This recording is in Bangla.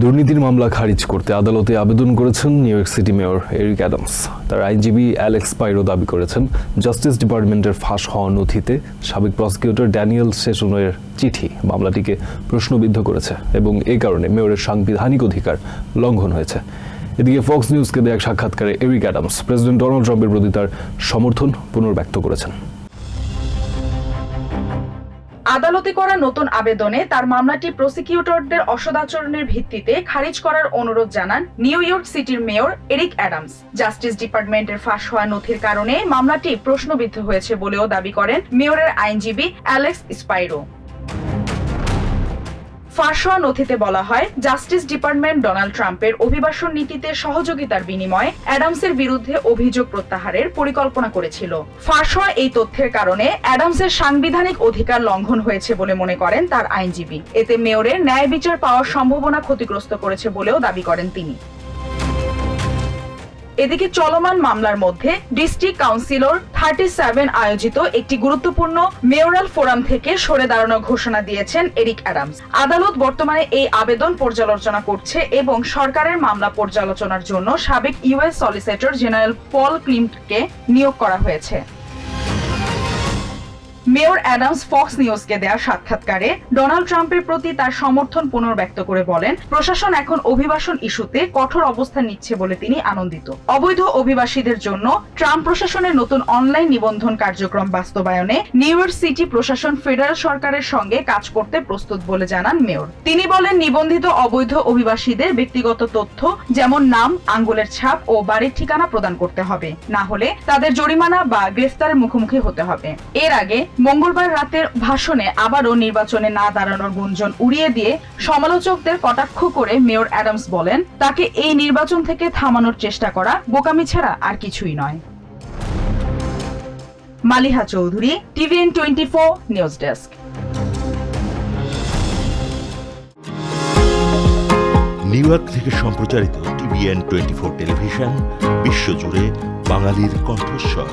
দুর্নীতির মামলা খারিজ করতে আদালতে আবেদন করেছেন New York City mayor Eric Adams. তার আইনজীবী অ্যালেক্স পাইরো দাবি করেছেন, জাস্টিস ডিপার্টমেন্টের ফাঁস হওয়া নথিতে সাবেক প্রসিকিউটর ড্যানিয়েল সেশনের চিঠি মামলাটিকে প্রশ্নবিদ্ধ করেছে এবং এ কারণে মেয়রের সাংবিধানিক অধিকার লঙ্ঘন হয়েছে। এদিকে ফক্স নিউজকে দেয়া এক সাক্ষাৎকারে এরিক অ্যাডামস, প্রেসিডেন্ট ডোনাল্ড ট্রাম্পের প্রতি তার সমর্থন পুনর্ব্যক্ত করেছেন। আদালতে করা নতুন আবেদনে তার মামলাটি প্রসিকিউটরদের অসদাচরণের ভিত্তিতে খারিজ করার অনুরোধ জানান নিউ ইয়র্ক সিটির মেয়র এরিক অ্যাডামস। জাস্টিস ডিপার্টমেন্টের ফাঁস হওয়া নথির কারণে মামলাটি প্রশ্নবিদ্ধ হয়েছে বলেও দাবি করেন মেয়রের আইনজীবী অ্যালেক্স স্পাইরো। ফাঁস হওয়া নথিতে বলা হয়, জাস্টিস ডিপার্টমেন্ট ডোনাল্ড ট্রাম্পের অভিবাসন নীতিতে সহযোগিতার বিনিময়ে অ্যাডামসের বিরুদ্ধে অভিযোগ প্রত্যাহারের পরিকল্পনা করেছিল। ফাঁস হওয়া এই তথ্যের কারণে অ্যাডামসের সাংবিধানিক অধিকার লঙ্ঘন হয়েছে বলে মনে করেন তার আইনজীবী। এতে মেয়রের ন্যায় বিচার পাওয়ার সম্ভাবনা ক্ষতিগ্রস্ত করেছে বলেও দাবি করেন তিনি। এদিকে চলমান মামলার মধ্যে ডিস্ট্রিক্ট কাউন্সিলর থার্টি সেভেন আয়োজিত একটি গুরুত্বপূর্ণ মেয়রাল ফোরাম থেকে সরে দাঁড়ানোর ঘোষণা দিয়েছেন এরিক অ্যাডামস। আদালত বর্তমানে এই আবেদন পর্যালোচনা করছে এবং সরকারের মামলা পর্যালোচনার জন্য সাবেক ইউএস সলিসিটর জেনারেল পল ক্লিমকে নিয়োগ করা হয়েছে। মেয়র অ্যাডামস ফক্স নিউজকে দেওয়া সাক্ষাৎকারে ডোনাল্ড ট্রাম্পের প্রতি তার সমর্থন পুনর্ব্যক্ত করে বলেন, প্রশাসন এখন অভিবাসন ইস্যুতে কঠোর অবস্থান নিচ্ছে বলে তিনি আনন্দিত। অবৈধ অভিবাসীদের জন্য ট্রাম্প প্রশাসনের নতুন অনলাইন নিবন্ধন কার্যক্রম বাস্তবায়নে নিউ ইয়র্ক সিটি প্রশাসন ফেডারেল সরকারের সঙ্গে কাজ করতে প্রস্তুত বলে জানান মেয়র। তিনি বলেন, নিবন্ধিত অবৈধ অভিবাসীদের ব্যক্তিগত তথ্য যেমন নাম, আঙ্গুলের ছাপ ও বাড়ির ঠিকানা প্রদান করতে হবে। না হলে তাদের জরিমানা বা গ্রেফতারের মুখোমুখি হতে হবে। এর আগে মঙ্গলবার রাতের ভাষণে আবারও নির্বাচনে না দাঁড়ানোর গুঞ্জন উড়িয়ে দিয়ে সমালোচকদের কটাক্ষ করে মেয়র অ্যাডামস বলেন, তাকে এই নির্বাচন থেকে থামানোর চেষ্টা করা বোকামি ছাড়া আর কিছুই নয়। Maliha Chowdhury, TVN twenty four news desk. New York থেকে সম্প্রচারিত টিভিএন টোয়েন্টি ফোর টেলিভিশন, বিশ্বজুড়ে বাঙালির কণ্ঠস্বর।